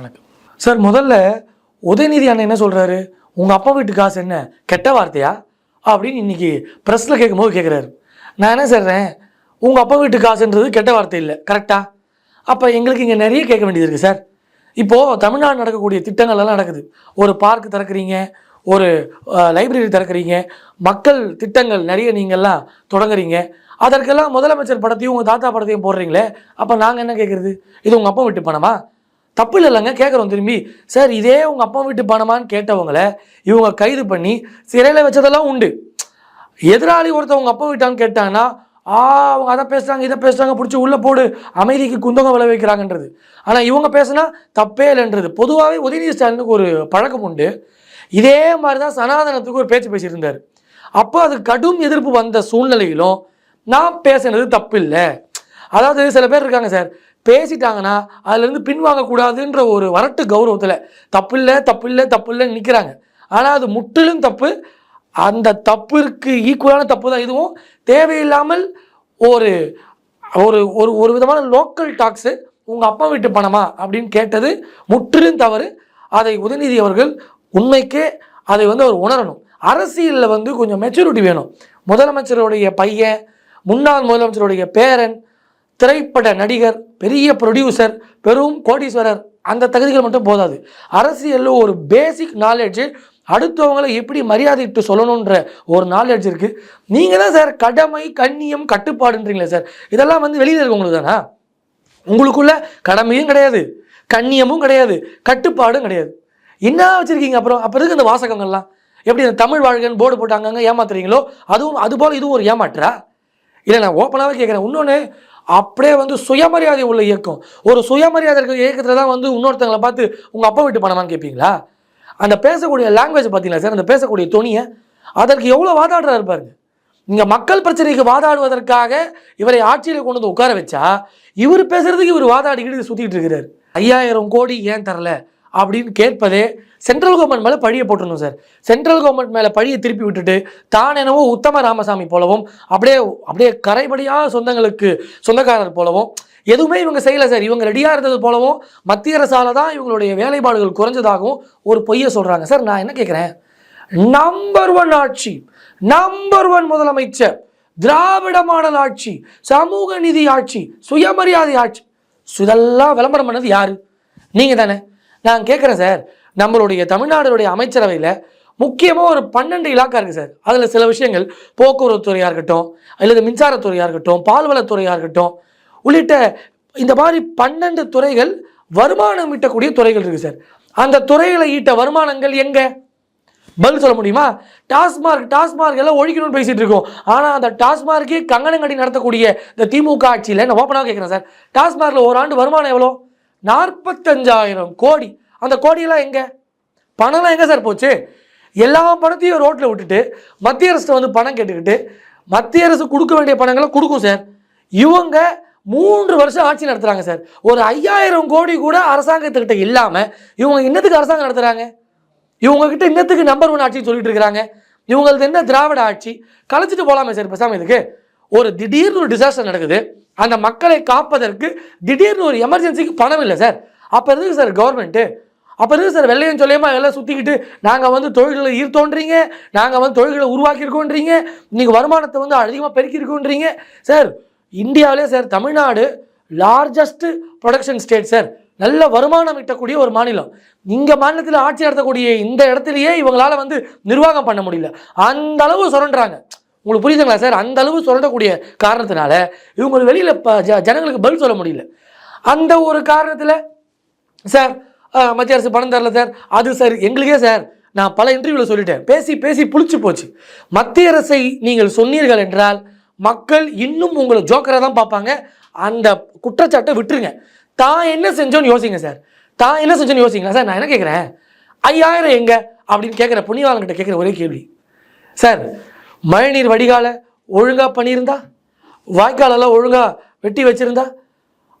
வணக்கம். சார் முதல்ல உதயநிதி அண்ணன் என்ன சொல்கிறாரு உங்கள் அப்பா வீட்டு காசு என்ன? கெட்ட வார்த்தையா? அப்படின்னு இன்னைக்கு ப்ரெஸ்ஸில் கேட்கும்போது கேட்குறாரு நான் என்ன செய்கிறேன் உங்கள் அப்பா வீட்டு காசுன்றது கெட்ட வார்த்தை இல்லை. கரெக்டாக அப்போ எங்களுக்கு இங்கே நிறைய கேட்க வேண்டியது இருக்குது சார். இப்போது தமிழ்நாடு நடக்கக்கூடிய திட்டங்கள் எல்லாம் நடக்குது. ஒரு பார்க் திறக்கிறீங்க ஒரு லைப்ரரி திறக்கிறீங்க மக்கள் திட்டங்கள் நிறைய நீங்கள்லாம் தொடங்குறீங்க. அதற்கெல்லாம் முதலமைச்சர் படத்தையும் உங்கள் தாத்தா படத்தையும் போடுறீங்களே அப்போ நாங்கள் என்ன கேட்குறது இது உங்கள் அப்பா வீட்டு பணமா? தப்பு இல்லைங்க கேட்குறோம் திரும்பி. சார் இதே உங்கள் அப்பா வீட்டு பணமான்னு கேட்டவங்களை இவங்க கைது பண்ணி சிறையில் வச்சதெல்லாம் உண்டு. எதிராளி ஒருத்தவங்க உங்கள் அப்பா வீட்டான்னு கேட்டாங்கன்னா ஆ அவங்க அதை பேசுகிறாங்க இதை பேசுகிறாங்க பிடிச்சி உள்ளே போடு அமைதிக்கு குந்தகம் விளைவிக்கிறாங்கன்றது. ஆனால் இவங்க பேசுனா தப்பே இல்லைன்றது. பொதுவாகவே உதயநிதி ஸ்டாலினுக்கு ஒரு பழக்கம் உண்டு. இதே மாதிரி தான் சனாதனத்துக்கு ஒரு பேச்சு பேசியிருந்தார். அப்போ அது கடும் எதிர்ப்பு வந்த சூழ்நிலையிலும் நான் பேசுனது தப்பு இல்லை அதாவது சில பேர் இருக்காங்க சார் பேசிட்டாங்கன்னா அதுலேருந்து பின்வாங்கக்கூடாதுன்ற ஒரு வரட்டு கௌரவத்தில் தப்பு இல்லை தப்பு இல்லை தப்பு இல்லைன்னு நிற்கிறாங்க ஆனால் அது முற்றிலும் தப்பு. அந்த தப்பிற்கு ஈக்குவலான தப்பு தான் இதுவும். தேவையில்லாமல் ஒரு ஒரு ஒரு ஒரு விதமான லோக்கல் டாக்ஸு உங்கள் அப்பா வீட்டு பணமா அப்படின்னு கேட்டது முற்றிலும் தவறு. அதை உதயநிதி அவர்கள் உண்மைக்கே அதை வந்து அவர் உணரணும். அரசியலில் வந்து கொஞ்சம் மெச்சூரிட்டி வேணும். முதலமைச்சருடைய பையன் முன்னாள் முதலமைச்சருடைய பேரன் திரைப்பட நடிகர் பெரிய ப்ரொடியூசர் பெரும் கோடீஸ்வரர். அந்த தகுதிகள் மட்டும் போதாது. அரசியலில் ஒரு பேசிக் நாலேஜ் அடுத்தவங்களை எப்படி மரியாதைட்டு சொல்லணுன்ற ஒரு நாலேஜ் இருக்குது நீங்கள் தான் சார் கடமை கண்ணியம் கட்டுப்பாடுன்றீங்களே சார். இதெல்லாம் வந்து வெளியில் இருக்கவங்களுக்கு தானா? உங்களுக்குள்ள கடமையும் கிடையாது கண்ணியமும் கிடையாது கட்டுப்பாடும் கிடையாது. என்ன வச்சுருக்கீங்க அப்புறம்? அப்புறம் இருக்கு இந்த வாசகங்கள்லாம்? எப்படி இந்த தமிழ் வாழ்கன் போர்டு போட்டாங்க ஏமாத்துறீங்களோ? அதுவும் அதுபோல் இதுவும் ஒரு ஏமாற்றா? இல்லை நான் ஓப்பனாகவே கேட்குறேன் இன்னொன்று அப்படியே வந்து சுயமரியாதை உள்ள இயக்கம். ஒரு சுயமரியாதை இருக்கிற இயக்கத்தில் தான் வந்து இன்னொருத்தங்களை பார்த்து உங்கள் அப்பா வீட்டு பணமான்னு கேட்பீங்களா அந்த பேசக்கூடிய லாங்குவேஜ் பார்த்தீங்களா சார் அந்த பேசக்கூடிய துணியை அதற்கு எவ்வளோ வாதாடுறாரு பாருங்க. இங்கே மக்கள் பிரச்சனைக்கு வாதாடுவதற்காக இவரை ஆட்சியில் கொண்டு வந்து உட்கார வச்சா இவர் பேசுறதுக்கு இவர் வாதாடிக்கிட்டு சுற்றிட்டு இருக்கிறார். ஐயாயிரம் கோடி ஏன் தரல? அப்படின்னு கேட்பதே சென்ட்ரல் கவர்மெண்ட் மேலே பழியை போட்டுருணும் சார் சென்ட்ரல் கவர்மெண்ட் மேலே பழியை திருப்பி விட்டுட்டு தான் என்னவோ உத்தம ராமசாமி போலவும் அப்படியே அப்படியே கரைபடியாக சொந்தங்களுக்கு சொந்தக்காரர் போலவும் எதுவுமே இவங்க செய்யலை சார் இவங்க ரெடியாக இருந்தது போலவும் மத்திய அரசால தான் இவங்களுடைய வேலைப்பாடுகள் குறைஞ்சதாகவும் ஒரு பொய்யை சொல்கிறாங்க சார் நான் என்ன கேட்குறேன்? நம்பர் ஒன் ஆட்சி நம்பர் ஒன் முதலமைச்சர் திராவிட மாடல் ஆட்சி சமூக நிதி ஆட்சி சுயமரியாதை ஆட்சி இதெல்லாம் விளம்பரம் பண்ணது யாரு? நீங்கள் தானே நான் கேட்குறேன் சார். நம்மளுடைய தமிழ்நாடுடைய அமைச்சரவையில் முக்கியமாக ஒரு பன்னெண்டு இலாக்கா இருக்குது சார். அதில் சில விஷயங்கள் போக்குவரத்துறையாக இருக்கட்டும் அல்லது மின்சாரத்துறையாக இருக்கட்டும் பால்வளத்துறையாக இருக்கட்டும் உள்ளிட்ட இந்த மாதிரி பன்னெண்டு துறைகள் வருமானம் ஈட்டக்கூடிய துறைகள் இருக்குது சார். அந்த துறைகளை ஈட்ட வருமானங்கள் எங்கே? பதில் சொல்ல முடியுமா? டாஸ்மார்க் டாஸ்மார்க் எல்லாம் ஒழிக்கணும்னு பேசிட்டு இருக்கோம். ஆனால் அந்த டாஸ்மார்க்கே கங்கணங்கடி நடத்தக்கூடிய இந்த திமுக ஆட்சியில் நான் ஓப்பனாக கேட்குறேன் சார். டாஸ்மார்க்கில் ஒரு ஆண்டு வருமானம் எவ்வளோ? நாற்பத்தஞ்சாயிரம் கோடி. அந்த கோடியெல்லாம் எங்கே? பணம்லாம் எங்கே சார் போச்சு? எல்லா பணத்தையும் ரோட்டில் விட்டுட்டு மத்திய அரசு வந்து பணம் கேட்டுக்கிட்டு மத்திய அரசு கொடுக்க வேண்டிய பணங்களை கொடுக்கும் சார். இவங்க மூன்று வருஷம் ஆட்சி நடத்துகிறாங்க சார். ஒரு ஐயாயிரம் கோடி கூட அரசாங்கத்துக்கிட்ட இல்லாமல் இவங்க இன்னத்துக்கு அரசாங்கம் நடத்துகிறாங்க இவங்கக்கிட்ட இன்னத்துக்கு நம்பர் ஒன் ஆட்சின்னு சொல்லிட்டு இருக்கிறாங்க. இவங்களது என்ன திராவிட ஆட்சி? கலைச்சிட்டு போகலாமே சார் பேசாமல் இதுக்கு. ஒரு திடீர்னு ஒரு டிசாஸ்டர் நடக்குது. அந்த மக்களை காப்பதற்கு திடீர்னு ஒரு எமர்ஜென்சிக்கு பணம் இல்லை சார். அப்போ எதுக்கு சார் கவர்மெண்ட்டு அப்போ எதுக்கு சார் வெள்ளையும் சொல்லியமா எல்லாம் சுற்றிக்கிட்டு நாங்கள் வந்து தொழில்களை ஈர்த்தோன்றீங்க நாங்கள் வந்து தொழில்களை உருவாக்கியிருக்கோன்றீங்க நீங்கள் வருமானத்தை வந்து அதிகமாக பெருக்கியிருக்கோன்றீங்க. சார் இந்தியாவிலே sir Tamil Nadu largest production state sir. நல்ல வருமானம் ஈட்டக்கூடிய ஒரு மாநிலம். இங்கே மாநிலத்தில் ஆட்சி நடத்தக்கூடிய இந்த இடத்துலையே இவங்களால வந்து நிர்வாகம் பண்ண முடியல. அந்த அளவு சுரண்டுறாங்க. உங்களுக்கு புரியுதுங்களா சார்? அந்த அளவு சுரண்டக்கூடிய காரணத்தினால இவங்க வெளியில் ஜ ஜனங்களுக்கு பதில் சொல்ல முடியல. அந்த ஒரு காரணத்தில் சார் மத்திய அரசு பணம் தரல சார். அது சார் எங்களுக்கே சார் நான் பல இன்டர்வியூவில் சொல்லிட்டேன். பேசி பேசி புளிச்சு போச்சு. மத்திய அரசை நீங்கள் சொன்னீர்கள் என்றால் மக்கள் இன்னும் உங்களை ஜோக்கராக தான் பார்ப்பாங்க. அந்த குற்றச்சாட்டை விட்டுருங்க. தான் என்ன செஞ்சோன்னு யோசிங்க சார். தான் என்ன செஞ்சோன்னு யோசிங்களா சார்? நான் என்ன கேட்குறேன் ஐயாயிரம் எங்கே? அப்படின்னு கேட்குற புண்ணியவாளன்கிட்ட கேட்குற ஒரே கேள்வி. சார் மழைநீர் வடிகால ஒழுங்காக பண்ணியிருந்தா? வாய்க்காலெல்லாம் ஒழுங்காக வெட்டி வச்சிருந்தா?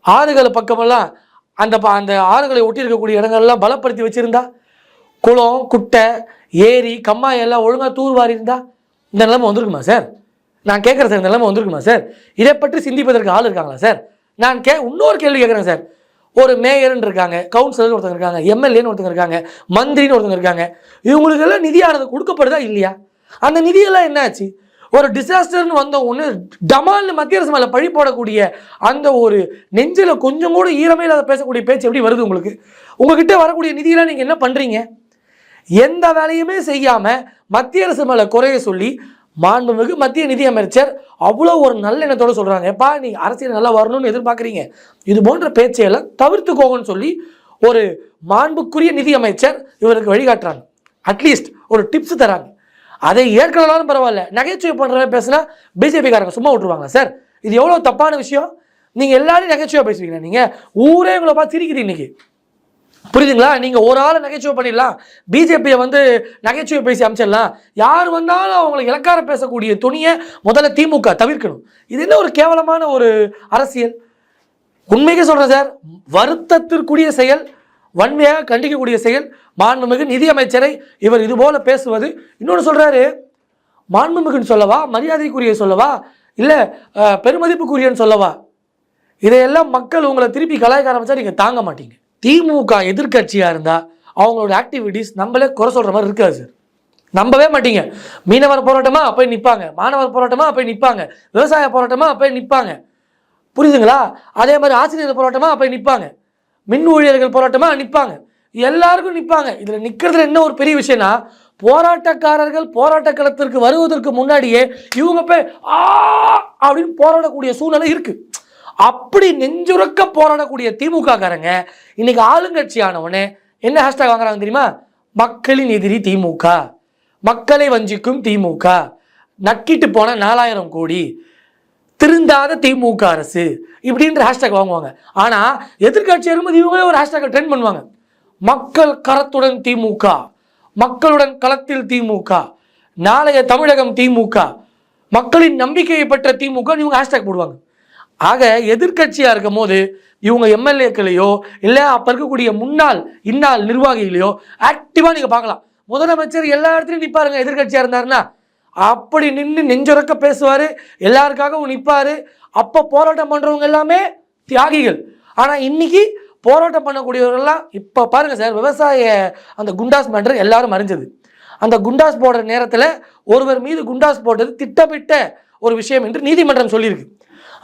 ஆறுகள் பக்கமெல்லாம் அந்த ப- அந்த ஆறுகளை ஒட்டி இருக்கக்கூடிய இடங்கள்லாம் பலப்படுத்தி வச்சுருந்தா? குளம் குட்டை ஏரி கம்மாய் எல்லாம் ஒழுங்காக தூர்வாரி இருந்தால் இந்த நிலைமை வந்திருக்குமா சார்? நான் கேட்குறேன் சார் இந்த நிலைமை வந்திருக்குமா சார்? இதை பற்றி சிந்திப்பதற்கு ஆள் இருக்காங்களா சார்? நான் கே இன்னொரு கேள்வி கேட்குறேன் சார். ஒரு மேயர்னு இருக்காங்க கவுன்சிலர்னு ஒருத்தங்க இருக்காங்க எம்எல்ஏன்னு ஒருத்தங்க இருக்காங்க மந்திரின்னு ஒருத்தங்க இருக்காங்க. இவங்களுக்கெல்லாம் நிதியானது கொடுக்கப்படுதா இல்லையா? அந்த நிதியெல்லாம் என்னாச்சு? ஒரு டிசாஸ்டர்னு வந்த ஒன்று டமால்னு மத்திய அரசு மேலே பழி போடக்கூடிய அந்த ஒரு நெஞ்சில் கொஞ்சம் கூட ஈரமே இல்லாத பேசக்கூடிய பேச்சு எப்படி வருது உங்களுக்கு? உங்ககிட்ட வரக்கூடிய நிதியெல்லாம் நீங்கள் என்ன பண்ணுறீங்க எந்த வேலையுமே செய்யாமல் மத்திய அரசு மேலே குறைய சொல்லி மாண்புமிகு மத்திய நிதியமைச்சர் அவ்வளோ ஒரு நல்ல எண்ணத்தோடு சொல்கிறாங்க எப்பா நீ அரசியல் நல்லா வரணும்னு எதிர்பார்க்குறீங்க. இது போன்ற பேச்சையெல்லாம் தவிர்த்துக்கோங்கன்னு சொல்லி ஒரு மாண்புக்குரிய நிதியமைச்சர் இவருக்கு வழிகாட்டுறாங்க. அட்லீஸ்ட் ஒரு டிப்ஸ் தராங்க. அதை ஏற்கனாலும் பரவாயில்ல. நகைச்சுவை பண்ணுற பேசுனா பிஜேபிக்காரங்க சும்மா விட்டுருவாங்க. சார் இது எவ்வளோ தப்பான விஷயம்? நீங்கள் எல்லாரும் நகைச்சுவை பேசுவீங்க நீங்கள் ஊரே உங்களை பார்த்து சிரிக்குது இன்னைக்கு. புரியுதுங்களா? நீங்கள் ஒரு ஆளை நகைச்சுவை பண்ணிடலாம். பிஜேபியை வந்து நகைச்சுவை பேசி அமைச்சிடலாம். யார் வந்தாலும் அவங்களுக்கு இலக்கார பேசக்கூடிய துணியை முதல்ல திமுக தவிர்க்கணும். இது என்ன ஒரு கேவலமான ஒரு அரசியல்? உண்மைக்கு சொல்கிறேன் சார் வருத்தத்திற்குரிய செயல் வன்மையாக கண்டிக்கக்கூடிய செயல் மாண்புமிகு நிதியமைச்சரை இவர் இதுபோல பேசுவது. இன்னொன்று சொல்கிறாரு மாண்புமிகுன்னு சொல்லவா மரியாதைக்குரிய சொல்லவா இல்லை பெருமதிப்புக்குரியன்னு சொல்லவா? இதையெல்லாம் மக்கள் உங்களை திருப்பி கலாய்க்க ஆரம்பித்தா நீங்கள் தாங்க மாட்டீங்க. திமுக எதிர்க்கட்சியாக இருந்தால் அவங்களோட ஆக்டிவிட்டீஸ் நம்மளே குறை சொல்கிற மாதிரி இருக்காது சார். நம்பவே மாட்டீங்க. மீனவர் போராட்டமாக போய் நிற்பாங்க மாணவர் போராட்டமாக போய் நிற்பாங்க விவசாய போராட்டமாக போய் நிற்பாங்க புரியுதுங்களா? அதே மாதிரி ஆசிரியர் போராட்டமாக போய் நிற்பாங்க மின் ஊழியர்கள் போராட்டமாக நிற்பாங்க எல்லாருக்கும் நிற்பாங்க இதில் நிற்கிறதுல என்ன ஒரு பெரிய விஷயம்னா போராட்டக்காரர்கள் போராட்ட களத்திற்கு வருவதற்கு முன்னாடியே இவங்க போய் ஆ அப்படின்னு போராடக்கூடிய சூழ்நிலை இருக்குது அப்படி நெஞ்சுரக்க போராடக்கூடிய திமுக காரங்க இன்னைக்கு ஆளுங்கட்சியானவனே என்ன ஹேஷ்டாக் வாங்குறாங்க தெரியுமா? மக்களின் எதிரி திமுக. மக்களை வஞ்சிக்கும் திமுக. நக்கிட்டு போன நாலாயிரம் கோடி. திருந்தாத திமுக அரசு இப்படின்ற ஹேஷ்டாக் வாங்குவாங்க. ஆனால் எதிர்கட்சி இருக்கும்போது இவங்களே ஒரு ஹேஷ்டாக் ட்ரெண்ட் பண்ணுவாங்க. மக்கள் கரத்துடன் திமுக மக்களுடன் களத்தில் திமுக நாளைய தமிழகம் திமுக மக்களின் நம்பிக்கையை பெற்ற திமுக இவங்க ஹேஷ்டாக் போடுவாங்க. ஆக எதிர்க்கட்சியாக இருக்கும் போது இவங்க எம்எல்ஏக்களையோ இல்லை அப்போ இருக்கக்கூடிய முன்னாள் இந்நாள் நிர்வாகிகளையோ ஆக்டிவாக நீங்கள் பார்க்கலாம். முதலமைச்சர் எல்லா இடத்துலையும் நிற்பாருங்க எதிர்க்கட்சியாக இருந்தாருன்னா. அப்படி நின்று நெஞ்சுறக்க பேசுவார் எல்லாருக்காகவும் நிற்பார் அப்போ போராட்டம் பண்ணுறவங்க எல்லாமே தியாகிகள். ஆனால் இன்னைக்கு போராட்டம் பண்ணக்கூடியவர்கள்லாம் இப்போ பாருங்கள் சார் விவசாய அந்த குண்டாஸ் மேட்டர் எல்லாரும் அறிஞ்சது. அந்த குண்டாஸ் போடுற நேரத்தில் ஒருவர் மீது குண்டாஸ் போட்டது திட்டமிட்ட ஒரு விஷயம் என்று நீதிமன்றம் சொல்லியிருக்கு.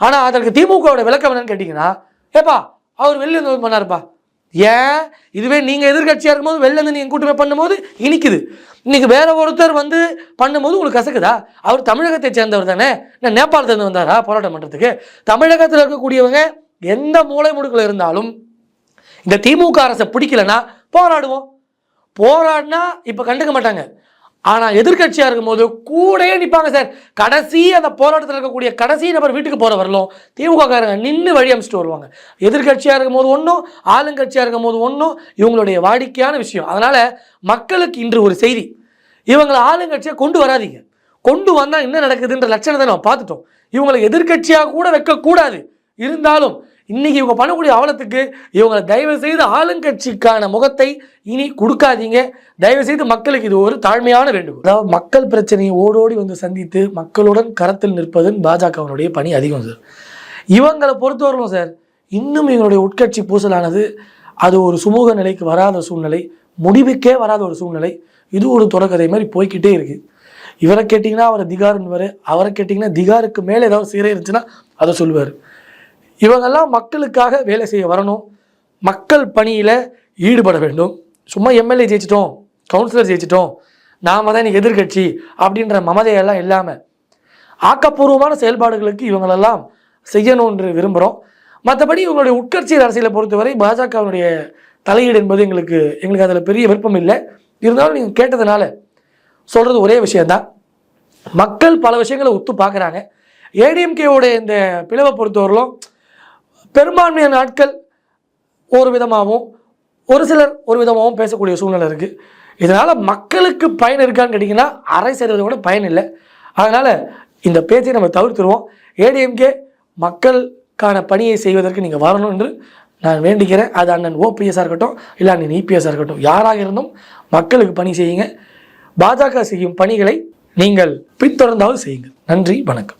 ஆனால் அதற்கு திமுகவோட விளக்கம் என்னன்னு கேட்டிங்கன்னா ஏப்பா அவர் வெளியில் இருந்து பண்ணார்ப்பா. ஏன் இதுவே நீங்கள் எதிர்கட்சியாக இருக்கும்போது வெளில இருந்து நீங்கள் கூட்டமே பண்ணும்போது இனிக்குது. இன்றைக்கி வேற ஒருத்தர் வந்து பண்ணும்போது உங்களுக்கு கசக்குதா? அவர் தமிழகத்தை சேர்ந்தவர் தானே? நான் நேபாளத்துலேருந்து வந்தாரா? போராட்டம் பண்ணுறதுக்கு தமிழகத்தில் இருக்கக்கூடியவங்க எந்த மூளை முடுக்கில் இருந்தாலும் இந்த திமுக அரசை பிடிக்கலன்னா போராடுவோம். போராடினா இப்போ கண்டுக்க மாட்டாங்க. ஆனால் எதிர்க்கட்சியாக இருக்கும்போது கூடயே நிற்பாங்க சார். கடைசி அந்த போராட்டத்தில் இருக்கக்கூடிய கடைசி நபர் வீட்டுக்கு போகிற வரலும் திமுக காரங்க நின்று வழி அமைச்சிட்டு வருவாங்க. எதிர்க்கட்சியாக இருக்கும்போது ஒன்றும் ஆளுங்கட்சியாக இருக்கும்போது ஒன்றும் இவங்களுடைய வாடிக்கையான விஷயம். அதனால் மக்களுக்கு இன்று ஒரு செய்தி. இவங்களை ஆளுங்கட்சியை கொண்டு வராதீங்க. கொண்டு வந்தால் என்ன நடக்குதுன்ற லட்சணத்தை நம்ம பார்த்துட்டோம். இவங்களை எதிர்க்கட்சியாக கூட வைக்கக்கூடாது. இருந்தாலும் இன்றைக்கி இவங்க பண்ணக்கூடிய அவலத்துக்கு இவங்களை தயவு செய்து ஆளுங்கட்சிக்கான முகத்தை இனி கொடுக்காதீங்க. தயவு செய்து மக்களுக்கு இது ஒரு தாழ்மையான வேண்டுகோள். அதாவது மக்கள் பிரச்சனையை ஓடோடி வந்து சந்தித்து மக்களுடன் கரத்தில் நிற்பதுன்னு பாஜகவினுடைய பணி அதிகம் சார். இவங்களை பொறுத்தவரைக்கும் சார் இன்னும் இவங்களுடைய உட்கட்சி பூசலானது அது ஒரு சுமூக நிலைக்கு வராத சூழ்நிலை முடிவுக்கே வராத ஒரு சூழ்நிலை. இது ஒரு தொடக்கதை மாதிரி போய்க்கிட்டே இருக்குது இவரை கேட்டிங்கன்னா அவரை திகாருன்னுவார் அவரை கேட்டிங்கன்னா திகாருக்கு மேலே ஏதாவது சீரே இருந்துச்சுன்னா அதை சொல்லுவார். இவங்கெல்லாம் மக்களுக்காக வேலை செய்ய வரணும். மக்கள் பணியில் ஈடுபட வேண்டும். சும்மா எம்எல்ஏ ஜெயிச்சிட்டோம் கவுன்சிலர் ஜெயிச்சிட்டோம் நாம தான் இன்னைக்கு எதிர்க்கட்சி அப்படின்ற மமதையெல்லாம் இல்லாமல் ஆக்கப்பூர்வமான செயல்பாடுகளுக்கு இவங்களெல்லாம் செய்யணும்னு விரும்புகிறோம் மற்றபடி இவங்களுடைய உட்கட்சி அரசியலை பொறுத்தவரை பாஜகவினுடைய தலையீடு என்பது எங்களுக்கு எங்களுக்கு அதில் பெரிய விருப்பம் இல்லை. இருந்தாலும் நீங்கள் கேட்டதுனால சொல்கிறது ஒரே விஷயந்தான் மக்கள் பல விஷயங்களை ஒத்து பார்க்குறாங்க. ஏடிஎம்கேவோடைய இந்த பிளவை பொறுத்தவரையிலும் பெரும்பான்மையான நாட்கள் ஒரு விதமாகவும் ஒரு சிலர் ஒரு விதமாகவும் பேசக்கூடிய சூழ்நிலை இருக்குது இதனால் மக்களுக்கு பயன் இருக்கான்னு கேட்டிங்கன்னா அரை சதவீதம் கூட பயன் இல்லை. அதனால் இந்த பேச்சை நம்ம தவிர்த்துருவோம். ஏடிஎம்கே மக்களுக்கான பணியை செய்வதற்கு நீங்கள் வரணும் என்று நான் வேண்டிக்கிறேன். அது அண்ணன் ஓபிஎஸ்ஸாக இருக்கட்டும் இல்லை அண்ணன் இபிஎஸ்ஸாக இருக்கட்டும் யாராக இருந்தும் மக்களுக்கு பணி செய்யுங்க. பாஜக செய்யும் பணிகளை நீங்கள் பின்தொடர்ந்தாவது செய்யுங்கள். நன்றி வணக்கம்.